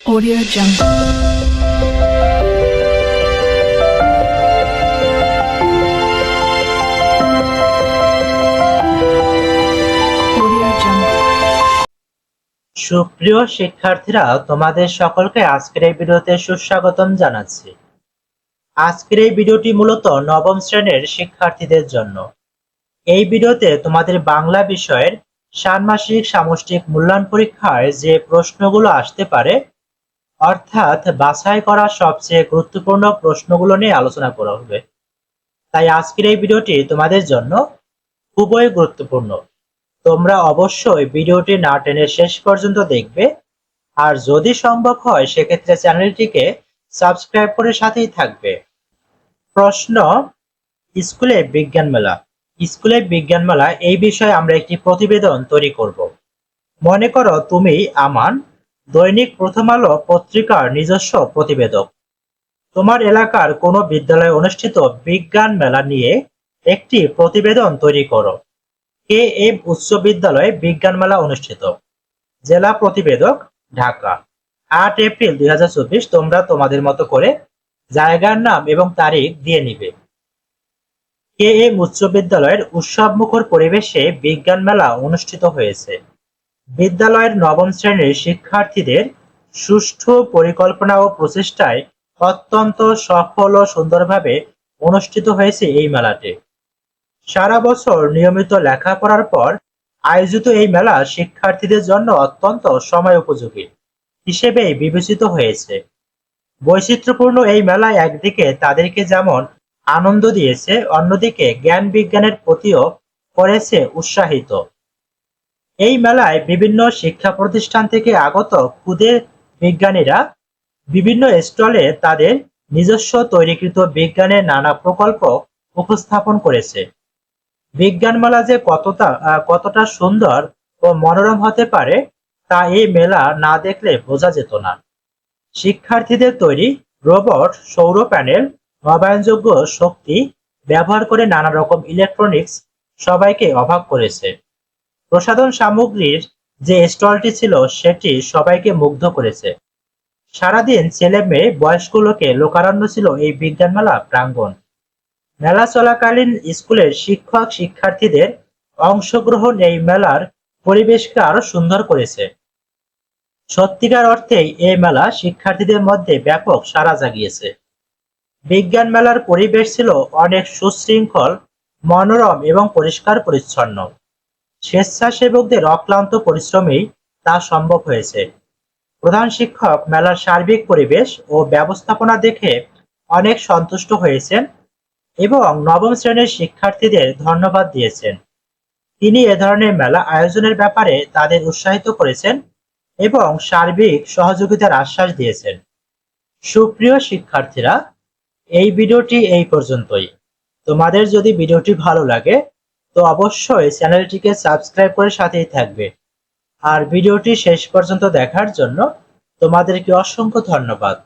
Audio Jungle. সুপ্রিয় শিক্ষার্থীরা, তোমাদের সকলকে আজকের এই ভিডিওতে সুস্বাগতম জানাচ্ছি। আজকের এই ভিডিওটি মূলত নবম শ্রেণির শিক্ষার্থীদের জন্য। এই ভিডিওতে তোমাদের বাংলা বিষয়ের ষান্মাসিক সামষ্টিক মূল্যায়ন পরীক্ষায় যে প্রশ্নগুলো আসতে পারে অর্থাৎ বাছাই করা সবচেয়ে গুরুত্বপূর্ণ প্রশ্নগুলো নিয়ে আলোচনা করা হবে। তাই আজকের এই ভিডিওটি তোমাদের জন্য খুবই গুরুত্বপূর্ণ। তোমরা অবশ্যই ভিডিওটি না টেনে শেষ পর্যন্ত দেখবে। আর যদি সম্ভব হয়, সেক্ষেত্রে চ্যানেলটিকে সাবস্ক্রাইব করে সাথেই থাকবে। প্রশ্ন, স্কুলে বিজ্ঞান মেলা। স্কুলে বিজ্ঞান মেলা এই বিষয়ে আমরা একটি প্রতিবেদন তৈরি করব। মনে করো তুমি, আমান দৈনিক প্রথম আলো পত্রিকার নিজস্ব প্রতিবেদক। তোমার এলাকার কোনো বিদ্যালয়ে অনুষ্ঠিত বিজ্ঞান মেলা নিয়ে একটি প্রতিবেদন তৈরি করো। কে এম উচ্চ বিদ্যালয়ে বিজ্ঞান মেলা অনুষ্ঠিত। জেলা প্রতিবেদক, ঢাকা। আট এপ্রিল দুই হাজার চব্বিশ তোমরা তোমাদের মতো করে জায়গার নাম এবং তারিখ দিয়ে নিবে। কে এম উচ্চ বিদ্যালয়ের উৎসব মুখর পরিবেশে বিজ্ঞান মেলা অনুষ্ঠিত হয়েছে। বিদ্যালয়ের নবম শ্রেণির শিক্ষার্থীদের সুষ্ঠু পরিকল্পনা ও প্রচেষ্টায় অত্যন্ত সফল ও সুন্দরভাবে অনুষ্ঠিত হয়েছে এই মেলাটি। সারা বছর নিয়মিত লেখাপড়ার পর আয়োজিত এই মেলা শিক্ষার্থীদের জন্য অত্যন্ত সময় উপযোগী হিসেবেই বিবেচিত হয়েছে। বৈচিত্র্যপূর্ণ এই মেলায় একদিকে তাদেরকে যেমন আনন্দ দিয়েছে, অন্যদিকে জ্ঞান বিজ্ঞানের প্রতিও করেছে উৎসাহিত। এই মেলায় বিভিন্ন শিক্ষা প্রতিষ্ঠান থেকে আগত ক্ষুদে বিজ্ঞানীরা বিভিন্ন স্টলে তাদের নিজস্ব তৈরিকৃত বিজ্ঞানের নানা প্রকল্প উপস্থাপন করেছে। বিজ্ঞান মেলা যে কতটা কতটা সুন্দর ও মনোরম হতে পারে, তা এই মেলা না দেখলে বোঝা যেত না। শিক্ষার্থীদের তৈরি রোবট, সৌর প্যানেল, নবায়নযোগ্য শক্তি ব্যবহার করে নানা রকম ইলেকট্রনিক্স সবাইকে অবাক করেছে। প্রসাধন সামগ্রীর যে স্টলটি ছিল, সেটি সবাইকে মুগ্ধ করেছে। সারাদিন ছেলে মেয়ে, বয়স্ক লোকে লোকারণ্য ছিল এই বিজ্ঞান মেলা প্রাঙ্গণ। মেলা চলাকালীন স্কুলের শিক্ষক, শিক্ষার্থীদের অংশগ্রহণ এই মেলার পরিবেশকে আরও সুন্দর করেছে। সত্যিকার অর্থেই এই মেলা শিক্ষার্থীদের মধ্যে ব্যাপক সাড়া জাগিয়েছে। বিজ্ঞান মেলার পরিবেশ ছিল অনেক সুশৃঙ্খল, মনোরম এবং পরিষ্কার পরিচ্ছন্ন স্বেচ্ছাসেবকদের অক্লান্ত পরিশ্রমেই তা সম্ভব হয়েছে। প্রধান শিক্ষক মেলার সার্বিক পরিবেশ ও ব্যবস্থাপনা দেখে অনেক সন্তুষ্ট হয়েছেন এবং নবম শ্রেণির শিক্ষার্থীদের ধন্যবাদ দিয়েছেন। তিনি এ ধরনের মেলা আয়োজনের ব্যাপারে তাদের উৎসাহিত করেছেন এবং সার্বিক সহযোগিতার আশ্বাস দিয়েছেন। সুপ্রিয় শিক্ষার্থীরা, এই ভিডিওটি এই পর্যন্তই। তোমাদের যদি ভিডিওটি ভালো লাগে তো অবশ্যই চ্যানেলটিকে সাবস্ক্রাইব করে সাথেই থাকবে। আর ভিডিওটি শেষ পর্যন্ত দেখার জন্য তোমাদেরকে অসংখ্য ধন্যবাদ।